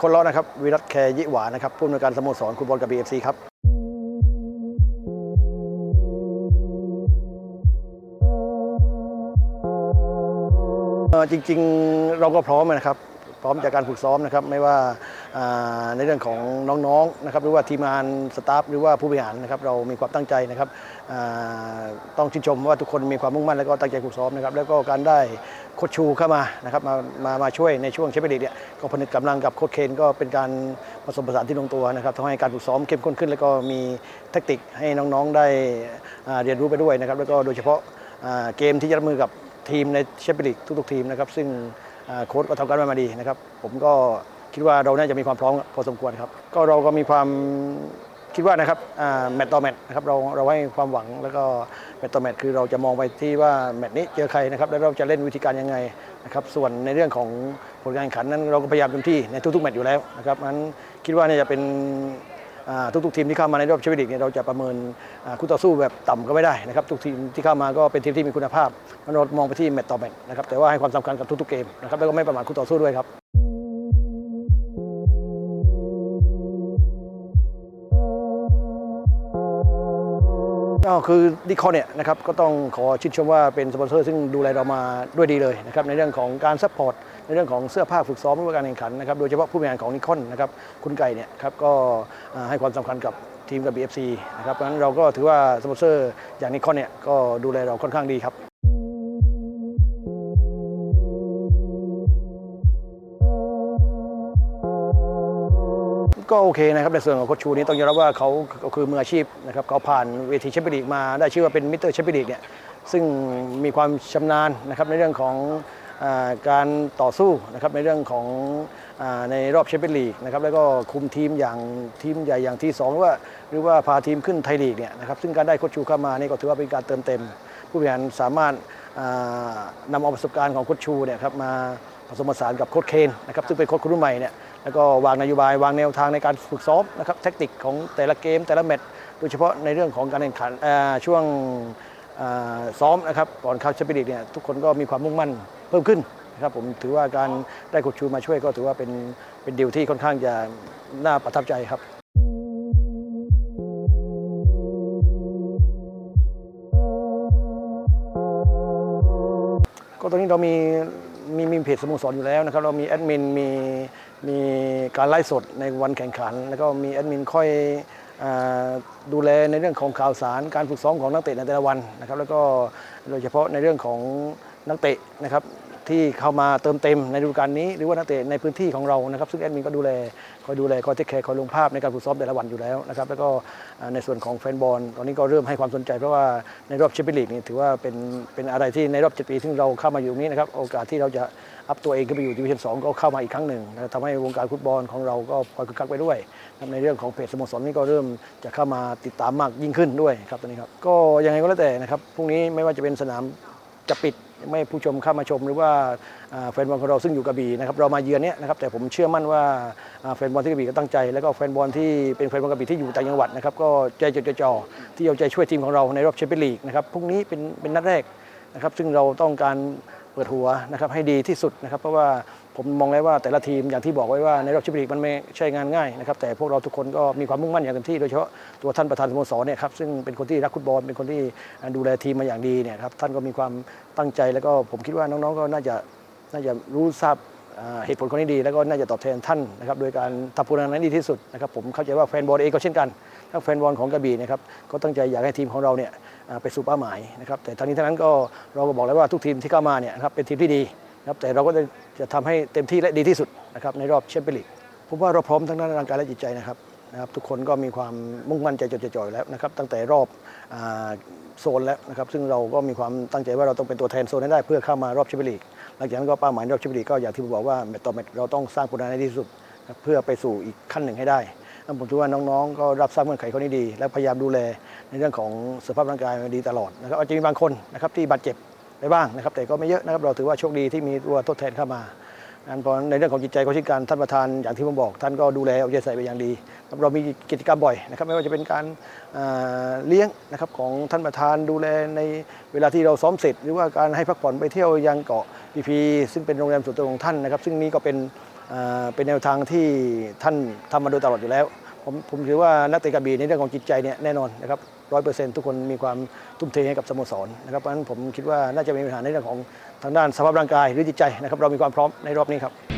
คนล้อนะครับวิรัตแคร์ยิหวานะครับผู้อำนวยการสโมสรคุณบอลกับบีเอฟซีครับจริงๆเราก็พร้อมนะครับ พร้อมจากการฝึกซ้อมนะครับไม่ว่าในเรื่องของน้องๆนะครับหรือว่าทีมงานสตาฟหรือว่าผู้บริหารนะครับเรามีความตั้งใจนะครับต้องชื่นชมว่าทุกคนมีความมุ่งมั่นแล้วก็ตั้งใจฝึกซ้อมนะครับแล้วก็การได้โคชชูเข้ามานะครับมามามาช่วยในช่วงแชมเปี้ยนลีกเนี่ยก็ผนึกกำลังกับโค้ชเคนก็เป็นการผสมผสานที่ลงตัวนะครับทำให้การฝึกซ้อมเข้มข้นขึ้น แล้วก็มีแทคติกให้น้องๆได้เรียนรู้ไปด้วยนะครับแล้วก็โดยเฉพาะเกมที่จะรับมือกับทีมในแชมเปี้ยนลีกทุกๆทีมนะครับซึ่ง โค้ชก็ทำการบ้านมาดีนะครับ ผมก็คิดว่าเราน่าจะมีความพร้อมพอสมควรครับ ก็เราก็มีความคิดว่านะครับแมตต์ต่อแมตต์นะครับเราเราให้ความหวังแล้วก็แมตต์ต่อแมตต์คือเราจะมองไปที่ว่าแมตต์นี้เจอใครนะครับแล้วเราจะเล่นวิธีการยังไงนะครับส่วนในเรื่องของผลการแข่งขันนั้นเราก็พยายามเต็มที่ในทุกๆแมตต์อยู่แล้วนะครับนั้นคิดว่าเนี่ยจะเป็น ทุกๆทีมที่เข้ามาในรอบชมเปี้ยนลีกเนี่ยเราจะประเมินคู่ต่อสู้แบบต่ำก็ไม่ได้นะครับทุกทีมที่เข้ามาก็เป็นทีมที่มีคุณภาพมันเรามองไปที่แมตต์ต่อแมตต์นะครับแต่ว่าให้ความสำคัญกับทุกๆเกมนะครับแล้วก็ไม่ประมาทคู่ต่อสู้ด้วยครับ ก็คือดิคอนเนี่ยนะครับก็ต้องขอชื่นชมว่าเป็นสปอนเซอร์ซึ่งดูแลเรามาด้วยดีเลยนะครับในเรื่องของการซัพพอร์ตในเรื่องของเสื้อผ้าฝึกซ้อมหรือว่าการแข่งขันนะครับโดยเฉพาะผู้บริหารของนิคอนนะครับคุณไก่เนี่ยครับก็ให้ความสำคัญกับทีมกับ BFC นะครับเพราะฉะนั้นเราก็ถือว่าสปอนเซอร์อย่างนิคอนเนี่ยก็ดูแลเราค่อนข้างดีครับ ก็โอเคนะครับในส่วนของโคชชูนี้ต้องยอมรับว่าเขาคือมืออาชีพนะครับเขาผ่านเวทีแชมเปี้ยนลีกมาได้ชื่อว่าเป็นมิสเตอร์แชมเปี้ยนลีกเนี่ยซึ่งมีความชำนาญนะครับในเรื่องของอการต่อสู้นะครับในเรื่องของอในรอบแชมเปี้ยนลีกนะครับแล้วก็คุมทีมอย่างทีมใหญ่อย่างที่สองหรือว่าหรือว่าพาทีมขึ้นไทยลีกเนี่ยนะครับซึ่งการได้โคชชูเข้ามานี่ก็ถือว่าเป็นการเติมเต็ม ผู้บริหารสามารถนำเอาประสบการณ์ของโคชชูเนี่ยครับมา ผสมผสานกับโค้ชเคนนะครับซึ่งเป็นโค้ชคนรุ่นใหม่เนี่ยแล้วก็วางนโยบายวางแนวทางในการฝึกซ้อมนะครับแทคนิคของแต่ละเกมแต่ละแมตช์โดยเฉพาะในเรื่องของการแข่งขันช่วงซ้อมนะครับก่อนเข้าแชมเปี้ยนลีกเนี่ยทุกคนก็มีความมุ่งมั่นเพิ่มขึ้นนะครับผมถือว่าการได้โค้ชชูมาช่วยก็ถือว่าเป็นเป็นดีลที่ค่อนข้างจะน่าประทับใจครับก็ตอนนี้เรามี มีมีเพจสโมสรอยู่แล้วนะครับเรามีแอดมินมีมีการไลฟ์สดในวันแข่งขัน แล้วก็มีแอดมินค่อยอดูแลในเรื่องของข่าวสารการฝึกซ้อมของนักเตะในแต่ละวันนะครับแล้วก็โดยเฉพาะในเรื่องของนักเตะนะครับ ที่เข้ามาเติมเต็มในฤดูกาลนี้ หรือว่านักเตะในพื้นที่ของเรานะครับซึ่งแอดมินก็ดูแลคอยดูแลคอยเทคแคร์คอยลงภาพในการฝึกซ้อมแต่ละวันอยู่แล้วนะครับแล้วก็ในส่วนของแฟนบอลตอนนี้ก็เริ่มให้ความสนใจเพราะว่าในรอบแชมเปี้ยนลีกนี่ถือว่าเป็นเป็นอะไรที่ในรอบ7ปีที่เราเข้ามาอยู่นี้นะครับโอกาสที่เราจะอัพตัวเองขึ้นไปอยู่ดิวิชั่น2ก็เข้ามาอีกครั้งหนึ่งทำให้วงการฟุตบอลของเราก็พลอยคึกคักไปด้วย ในเรื่องของเพจสโมสรนี่ก็เริ่มจะเข้ามาติดตามมากยิ่งขึ้นด้วยครับตอนนี้ครับก็ยังไงก็แล้วแต่นะครับพรุ่งนี้ไม่ว่าจะเป็นสนามจะปิด ไม่ผู้ชมเข้ามาชมหรือว่าแฟนบอลของเราซึ่งอยู่กระบี่นะครับเรามาเยือนเนี่ยนะครับแต่ผมเชื่อมั่นว่าอ่าแฟนบอลที่กระบี่ก็ตั้งใจ แล้วก็แฟนบอลที่เป็นแฟนบอลกระบี่ที่อยู่ต่างจังหวัดนะครับก็ใจจดใจจ่อที่เอาใจช่วยทีมของเราในรอบแชมเปี้ยนลีกนะครับพรุ่งนี้เป็นเป็นนัดแรกนะครับซึ่งเราต้องการเปิดหัวนะครับให้ดีที่สุดนะครับเพราะว่า ผมมองแล้วว่าแต่ละทีมอย่างที่บอกไว้ว่าในรอบชมเปี้ยนลีกมันไม่ใช่งานง่ายนะครับแต่พวกเราทุกคนก็มีความมุ่งมั่นอย่างเต็มที่โดยเฉพาะตัวท่านประธานสโมสรเนี่ยครับซึ่งเป็นคนที่รักฟุตบอลเป็นคนที่ดูแลทีมมาอย่างดีเนี่ยครับท่านก็มีความตั้งใจแล้วก็ผมคิดว่าน้องๆก็น่าจะน่าจะรู้ทราบเหตุผลคนนี้ดีแล้วก็น่าจะตอบแทนท่านนะครับโดยการทำผลงานนั้นดีที่สุดนะครับผมเข้าใจว่าแฟนบอลเองก็เช่นกันทั้งแฟนบอลของกระบี่นะครับก็ตั้งใจอยากให้ทีมของเราเนี่ยไปสู่เป้าหมายนะครับแต่ทั้งนี้ทั้งนั้นก็เราก็บอกแล้วว่าทุกทีมที่เข้ามาเนี่ยครับเป็นทีมที่ดี ครับแต่เราก็จะจะทำให้เต็มที่และดีที่สุดนะครับในรอบแชมเปี้ยนลีกผมว่าเราพร้อมทั้งด้านร่างกายและจิตใจนะครับนะครับทุกคนก็มีความมุ่งมั่นใจจดจ่อยแล้วนะครับตั้งแต่รอบอโซนแล้วนะครับซึ่งเราก็มีความตั้งใจว่าเราต้องเป็นตัวแทนโซนให้ได้เพื่อเข้ามารอบแชมเปี้ยนลีกหลังจากนั้นก็เป้าหมายรอบแชมเปี้ยนลีกก็อย่างที่ผมบอกว่าแมตต์ต่อแมตต์เราต้องสร้างผลงานให้ดีที่สุด เพื่อไปสู่อีกขั้นหนึ่งให้ได้ผมคิดว่าน้องๆ ก็รับทราบเงื่อนไขข้อนี้ดี และพยายามดูแลในเรื่องของสภาพร่างกายมาดีตลอดนะครับอาจจะมีบางคนนะครับที่บาดเจ็บ ไปบ้างนะครับ แต่ก็ไม่เยอะนะครับเราถือว่าโชคดีที่มีตัวทดแทนเข้ามาอันพราะในเรื่องของจิตใจก็เช่นกันท่านประธานอย่างที่ผมบอก ท่านก็ดูแลเอาใจใส่ไปอย่างดีเรามีกิจกรรมบ่อยนะครับไม่ว่าจะเป็นการเลี้ยงนะครับของท่านประธานดูแลในเวลาที่เราซ้อมเสร็จ หรือว่าการให้พักผ่อนไปเที่ยวยังเกาะพีพีซึ่งเป็นโรงแรมส่วนตัวของท่านนะครับ ซึ่งนี้ก็เป็นเป็นแนวทางที่ท่านทำมาโดยตลอดอยู่แล้ว ผมผมถือว่านักเตะกระบี่ในเรื่องของจิตใจเนี่ยแน่นอนนะครับ ร้อยเปอร์เซ็นต์ทุกคนมีความทุ่มเทให้กับสโมสรนะครับเพราะฉะนั้นผมคิดว่าน่าจะมีปัญหาในเรื่องของทางด้านสภาพร่างกายหรือจิตใจนะครับเรามีความพร้อมในรอบนี้ครับ